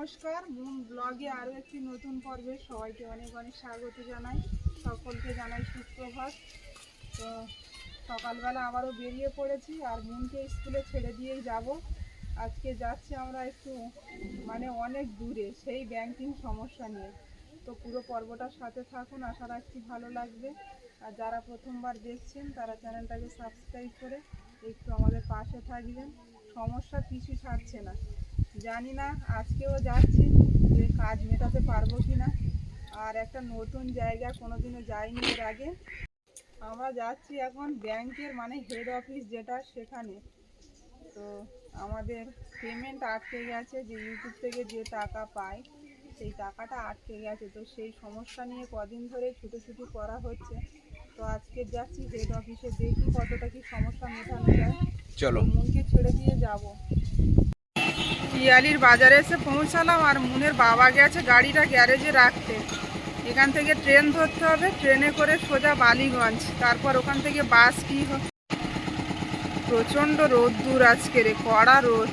নমস্কার মুন ব্লগে আরও একটি নতুন পর্বে সবাইকে অনেক অনেক স্বাগত জানাই। সকলকে জানাই সুপ্রভাত। তো সকালবেলা আবারও বেরিয়ে পড়েছি আর মুনকে স্কুলে ছেড়ে দিয়েই যাব। আজকে যাচ্ছি আমরা একটু মানে অনেক দূরে, সেই ব্যাংকিং সমস্যা নিয়ে। তো পুরো পর্বটার সাথে থাকুন, আশা রাখছি ভালো লাগবে। আর যারা প্রথমবার দেখছেন, তারা চ্যানেলটাকে সাবস্ক্রাইব করে একটু আমাদের পাশে থাকবেন। সমস্যা পিছু ছাড়ছে না। জানি না আজকেও যাচ্ছি যে কাজ মেটাতে পারব কি না আর একটা নতুন জায়গা কোনোদিনও যাইনি এর আগে। আমরা যাচ্ছি এখন ব্যাংকের মানে হেড অফিস যেটা সেখানে। তো আমাদের পেমেন্ট আটকে গেছে যে ইউটিউব থেকে যে টাকা পায় সেই টাকাটা আটকে গেছে। তো সেই সমস্যা নিয়ে কদিন ধরে ছুটোছুটি করা হচ্ছে। তো আজকে যাচ্ছি হেড অফিসে দেখি কতটা কি সমস্যা মেটানো যায়। চলো। মুনকে ছেড়ে দিয়ে যাব। পিয়ালির বাজারে এসে পৌঁছালাম আর মুনের বাবা গেছে গাড়িটা গ্যারেজে রাখতে। এখান থেকে ট্রেন ধরতে হবে, ট্রেনে করে সোজা বালিগঞ্জ। তারপর ওখান থেকে বাস কি প্রচণ্ড রোদ দূর আজকে রে, কড়া রোদ।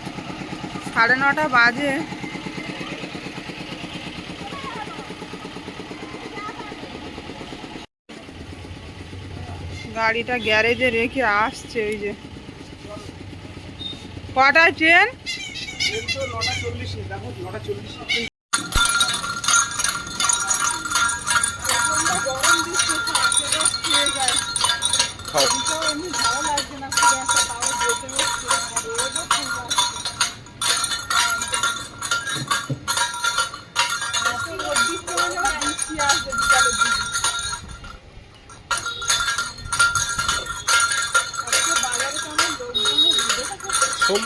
সাড়ে নটা বাজে। গাড়িটা গ্যারেজে রেখে আসছে ওই যে। কটায় ট্রেন? নটা চল্লিশে দেখো নটা চল্লিশে খাও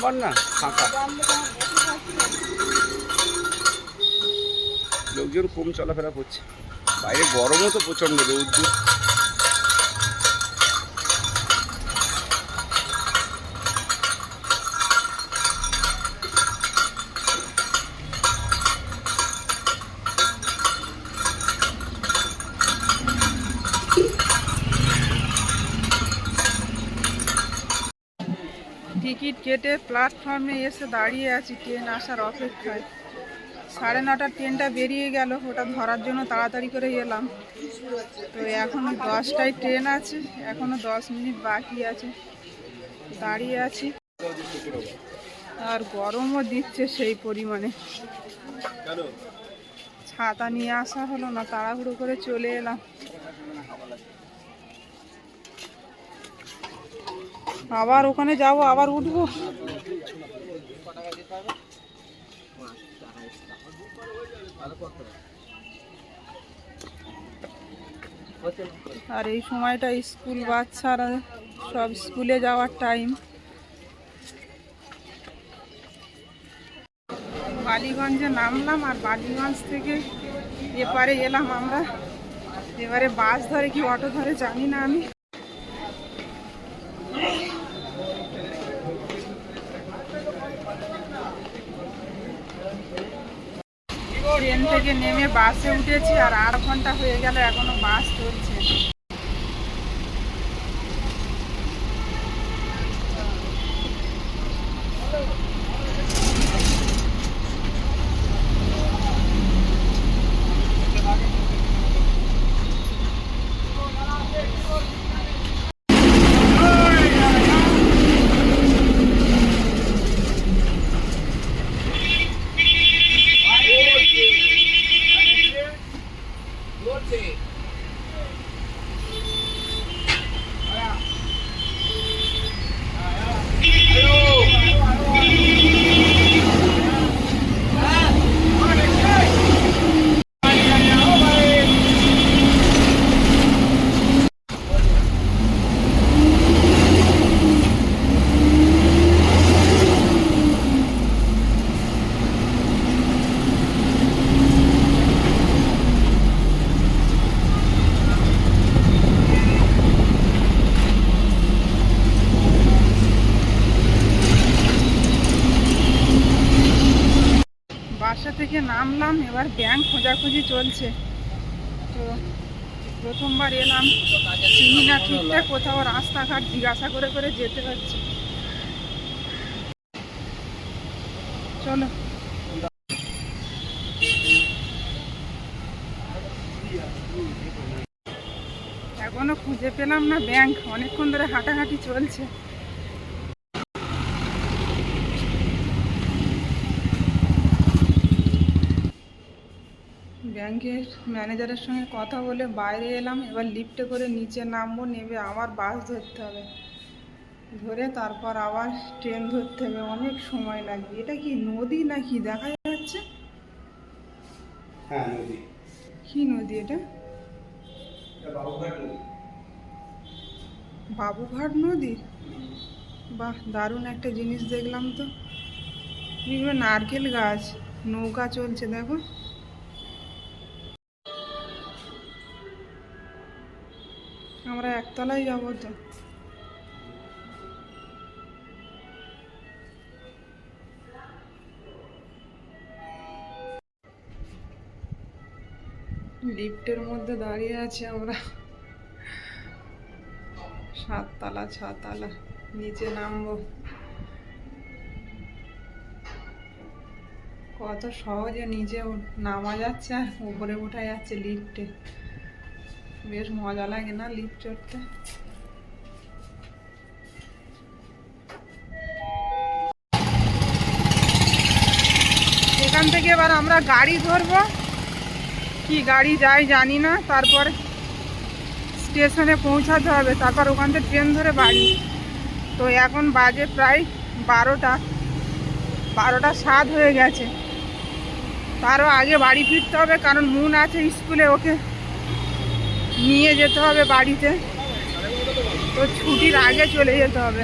সোমবার না? ফাঁকা। লোকজন কম চলাফেরা করছে। বাইরে গরমও তো প্রচণ্ড রৌদ্র টিকিট কেটে প্ল্যাটফর্মে এসে দাঁড়িয়ে আছি ট্রেন আসার অপেক্ষায়। সাড়ে নটার ট্রেনটা বেরিয়ে গেল, ওটা ধরার জন্য তাড়াতাড়ি করে এলাম। তো এখন দশটায় ট্রেন আছে, এখনও দশ মিনিট বাকি আছে। দাঁড়িয়ে আছি। আর গরমও দিচ্ছে সেই পরিমাণে। ছাতা নিয়ে আসা হলো না, তাড়াহুড়ো করে চলে এলাম। আবার ওখানে যাব, আবার উঠবো। আর এই সময়টা স্কুল বাচ্চারা সব স্কুলে যাওয়ার টাইম বালিগঞ্জে নামলাম আর বালিগঞ্জ থেকে এপারে এলাম আমরা। এবারে বাস ধরে কি অটো ধরে জানি না আমি। ট্রেন থেকে নেমে বাসে উঠেছি আর আট ঘণ্টা হয়ে গেল এখনও বাস চলছে। থেকে নামলাম, এবার ব্যাংক খোঁজাখুঁজি চলছে। তো প্রথমবার এলাম, চিনি না ঠিকঠাক কোথাও রাস্তাঘাট জিজ্ঞাসা করে করে যেতে হচ্ছে চলো। এখনও খুঁজে পেলাম না ব্যাংক অনেকক্ষণ ধরে হাঁটাহাঁটি চলছে। ব্যাংকের ম্যানেজারের সঙ্গে কথা বলে বাইরে এলাম এবার লিফটে করে নিচে নামবো নেবে আবার বাস ধরতে হবে। ধরে তারপর আবার ট্রেন ধরতে হবে অনেক সময় লাগবে। এটা কি নদী নাকি? দেখা যাচ্ছে? হ্যাঁ নদী। কি নদী এটা? বাবুঘাট নদী। বাবুঘাট নদী? বাহ দারুণ একটা জিনিস দেখলাম তো। এগুলো নারকেল গাছ নৌকা চলছে দেখো আমরা একতলায় যাব তো। লিফটের মধ্যে দাঁড়িয়ে আছি আমরা। সাততলা, ছতলা, নিচে নামবো। কত সহজে নিচে নামা যাচ্ছে আর উপরে উঠা যাচ্ছে লিফটে। বেশ মজা লাগে না লিফট চড়তে? এখান থেকে এবার আমরা গাড়ি ধরবো। কি গাড়ি যায় জানি না, তারপর স্টেশনে পৌঁছাতে হবে। তারপর ওখান থেকে ট্রেন ধরে বাড়ি। তো এখন বাজে প্রায় বারোটা। বারোটা সাত হয়ে গেছে। তারও আগে বাড়ি ফিরতে হবে, কারণ মুন আছে স্কুলে ওকে নিয়ে যেতে হবে বাড়িতে। তো ছুটির আগে চলে যেতে হবে।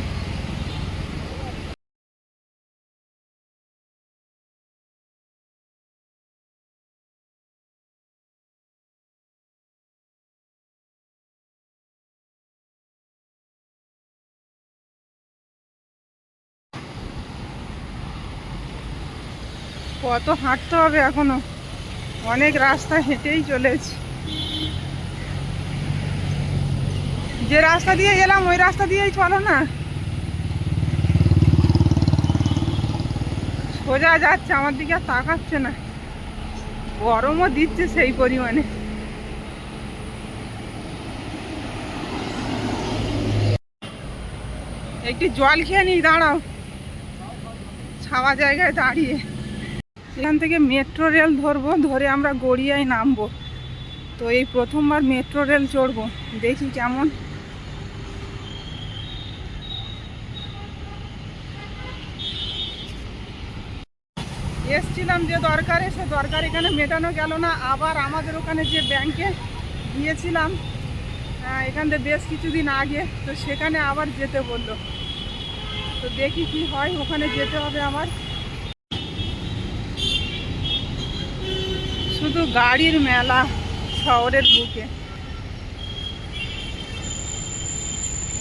কত হাঁটতে হবে এখনও? অনেক রাস্তা হেঁটেই চলেছি। যে রাস্তা দিয়ে গেলাম, ওই রাস্তা দিয়েই চলো না। সোজা যাচ্ছে, আমার দিকে আর তাকাচ্ছে না। গরমও দিচ্ছে সেই পরিমাণে। একটু জল খেয়ে নিই, দাঁড়াও। ছাওয়া জায়গায় দাঁড়িয়ে। এখান থেকে মেট্রো রেল ধরবো, ধরে আমরা গড়িয়ায় নামবো। তো এই প্রথমবার মেট্রো রেল চড়বো, দেখি কেমন এসছিলাম যে দরকারে, সে দরকার এখানে মেটানো গেল না। আবার আমাদের ওখানে যে ব্যাংকে গিয়েছিলাম এখান থেকে বেশ কিছুদিন আগে, তো সেখানে আবার যেতে বলল। তো দেখি কি হয়, ওখানে যেতে হবে আমার। শুধু গাড়ির মেলা শহরের বুকে।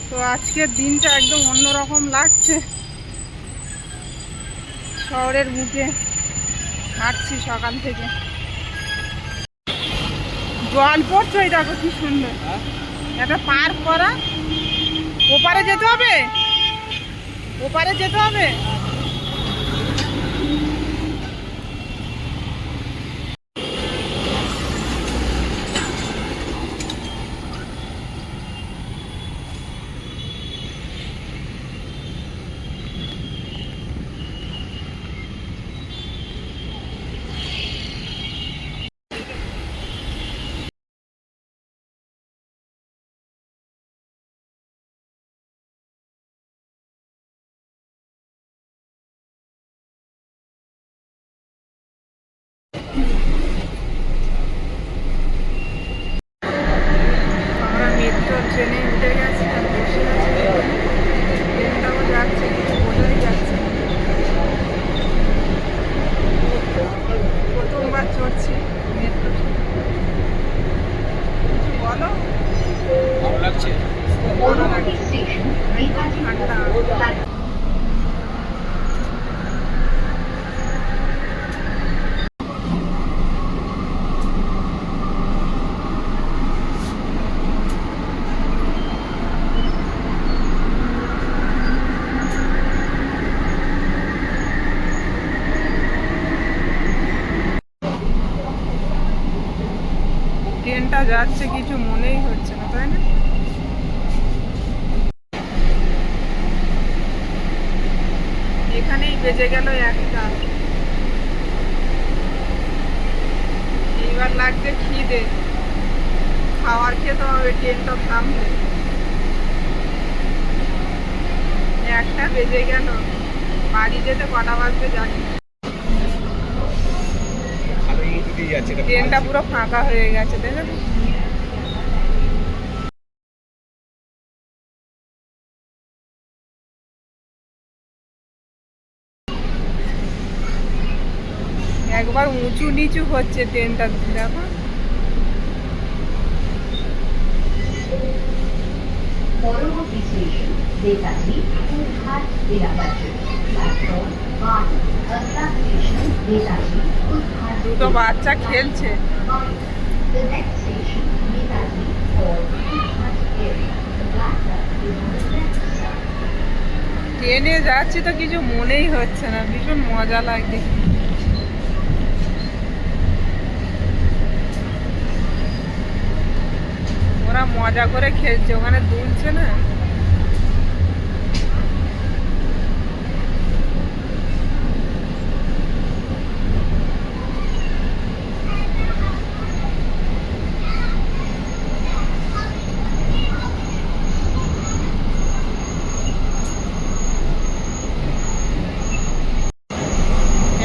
তো আজকের দিনটা একদম অন্যরকম লাগছে। শহরের বুকে। হাঁটছি সকাল থেকে। জল পড়ছে ওই দেখো কি সুন্দর। একটা পার্ক করা। ওপারে যেতে হবে? ওপারে যেতে হবে? ট্রেনটা পুরো ফাঁকা হয়ে গেছে দেখেছ একবার উঁচু নিচু হচ্ছে ট্রেনটা দেখো। পরবর্তী স্টেশন এলাকাটি প্ল্যাটফর্ম দুটো বাচ্চা খেলছে. ট্রেনে যাচ্ছি তো কিছু মনেই হচ্ছে না, ভীষণ মজা লাগছে ওরা মজা করে খেলছে, ওখানে দুলছে না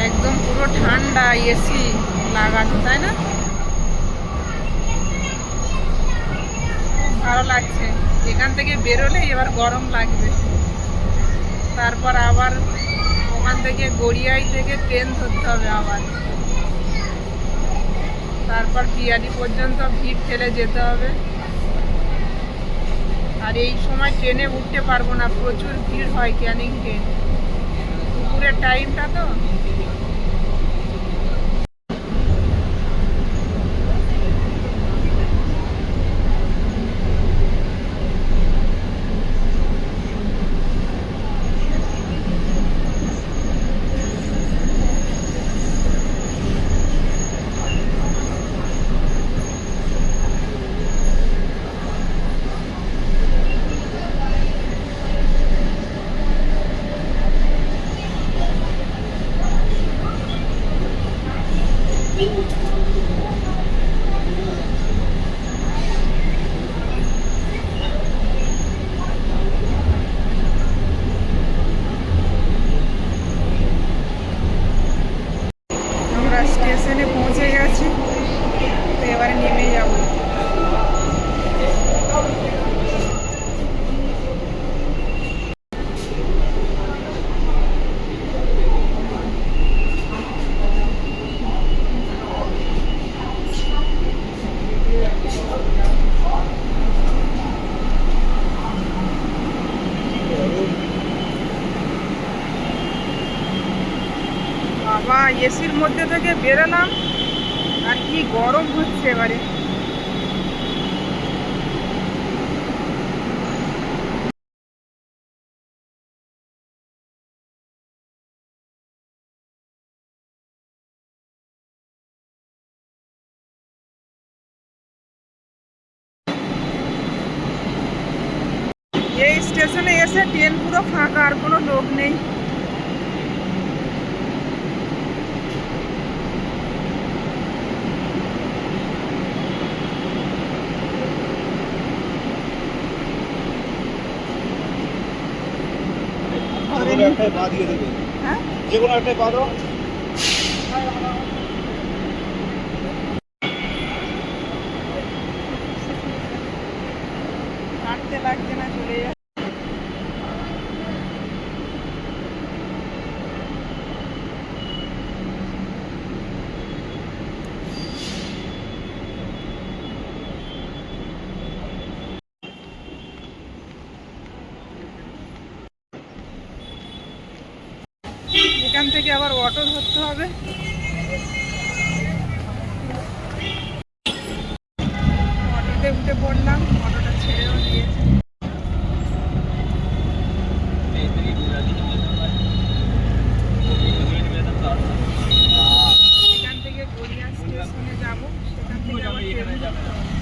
একদম পুরো ঠান্ডা এসি লাগানো তাই না? ভালো লাগছে। এখান থেকে বেরোলে এবার গরম লাগবে। তারপর আবার ওখান থেকে গড়িয়াই থেকে ট্রেন ধরতে হবে আবার। তারপর পিয়ালি পর্যন্ত ভিড় ঠেলে যেতে হবে। আর এই সময় ট্রেনে উঠতে পারব না, প্রচুর ভিড় হয় ক্যানিং ট্রেন। দুপুরের টাইমটা তো আমরা স্টেশনে পৌঁছে গেছি তো এবারে নেমে যাব বাবা এসির মধ্যে থেকে বেরোলাম। আর কি গরম হচ্ছে এবারে। এই স্টেশনে এসে ট্রেন পুরো ফাঁকা, আর কোনো লোক নেই ধরে নি- একটাই পা দিয়ে দেবে। হ্যাঁ? যে কোনো একটাই পা দাও হাঁটতে লাগছে না চলে যাচ্ছে এখান থেকে আবার অটো ধরতে হবে অটোতে উঠে পড়লাম অটোটা ছেড়েও দিয়েছে এখান থেকে গড়িয়া স্টেশনে যাব সেখান থেকে আবার ট্রেন ধরতে হবে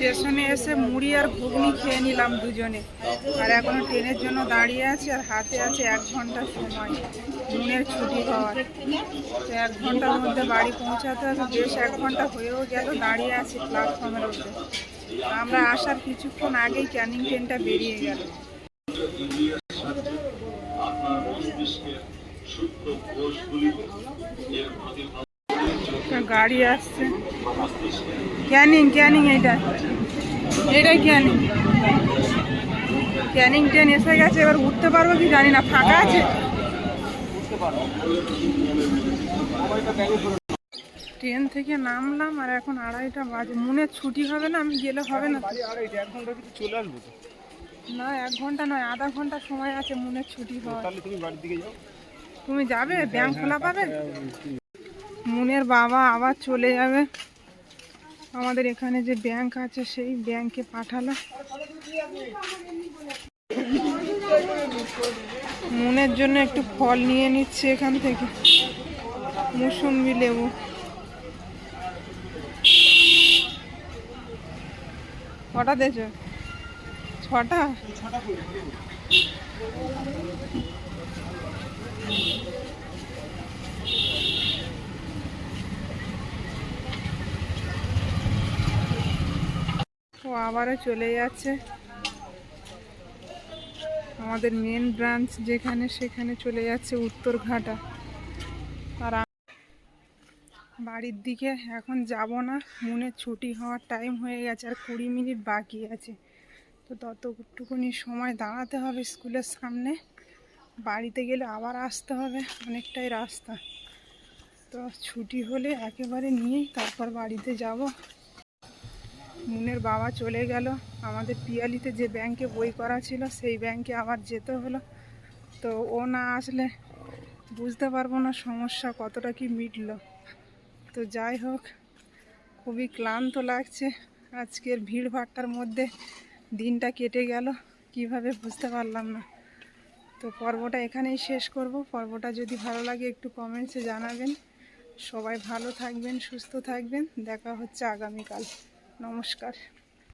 স্টেশনে এসে মুড়ি আর ঘুগনি দুজনে। আর এখনও ট্রেনের জন্য দাঁড়িয়ে আছে আর হাতে আছে এক ঘণ্টা সময়, নুনের ছুটি হওয়ার। তো এক ঘণ্টার মধ্যে বাড়ি পৌঁছাতে হবে, বেশ এক ঘণ্টা হয়েও গেল, দাঁড়িয়ে আছি প্ল্যাটফর্মের উপরে আমরা আসার কিছুক্ষণ আগেই ক্যানিং ট্রেনটা বেরিয়ে গেল। গাড়ি আসছে। ক্যানিং ক্যানিং এইটা। এটাই ক্যানিং ক্যানিং ট্রেন এসে গেছে এবার উঠতে পারব কি জানি না ফাঁকা আছে ট্রেন থেকে নামলাম আর এখন আড়াইটা বাজে মনে ছুটি হবে না আমি গেলে হবে না চলে আসব না এক ঘণ্টা নয় আধা ঘণ্টা সময় আছে মনে ছুটি হওয়ার তাহলে তুমি বাড়ির দিকে যাও তুমি যাবে ব্যাংক খোলা পাবে মুনের বাবা আবার চলে যাবে আমাদের এখানে যে ব্যাংক আছে, সেই ব্যাংকে পাঠালো মনের জন্য একটু ফল নিয়ে নিচ্ছে এখান থেকে। মুসম্বি লেবু। কটা দেছো? ছটা? আবারও চলে যাচ্ছে। আমাদের মেন ব্রাঞ্চ যেখানে সেখানে চলে যাচ্ছে উত্তরঘাটা। আর বাড়ির দিকে এখন যাব না। মনে ছুটি হওয়ার টাইম হয়ে গেছে, আর কুড়ি মিনিট বাকি আছে। তো ততটুকুনি সময় দাঁড়াতে হবে স্কুলের সামনে। বাড়িতে গেলে আবার আসতে হবে, অনেকটাই রাস্তা। তো ছুটি হলে একেবারে নিয়েই তারপর বাড়িতে যাব। মুনের বাবা চলে গেল। আমাদের পিয়ালিতে যে ব্যাংকে বই করা ছিল, সেই ব্যাংকে আবার যেতে হলো। তো ও না আসলে বুঝতে পারব না সমস্যা কতটা কি মিটলো। তো যাই হোক, খুবই ক্লান্ত লাগছে। আজকের ভিড় ভাট্টার মধ্যে দিনটা কেটে গেল, কীভাবে বুঝতে পারলাম না। তো পর্বটা এখানেই শেষ করব। পর্বটা যদি ভালো লাগে একটু কমেন্টসে জানাবেন। সবাই ভালো থাকবেন, সুস্থ থাকবেন। দেখা হচ্ছে আগামীকাল। নমস্কার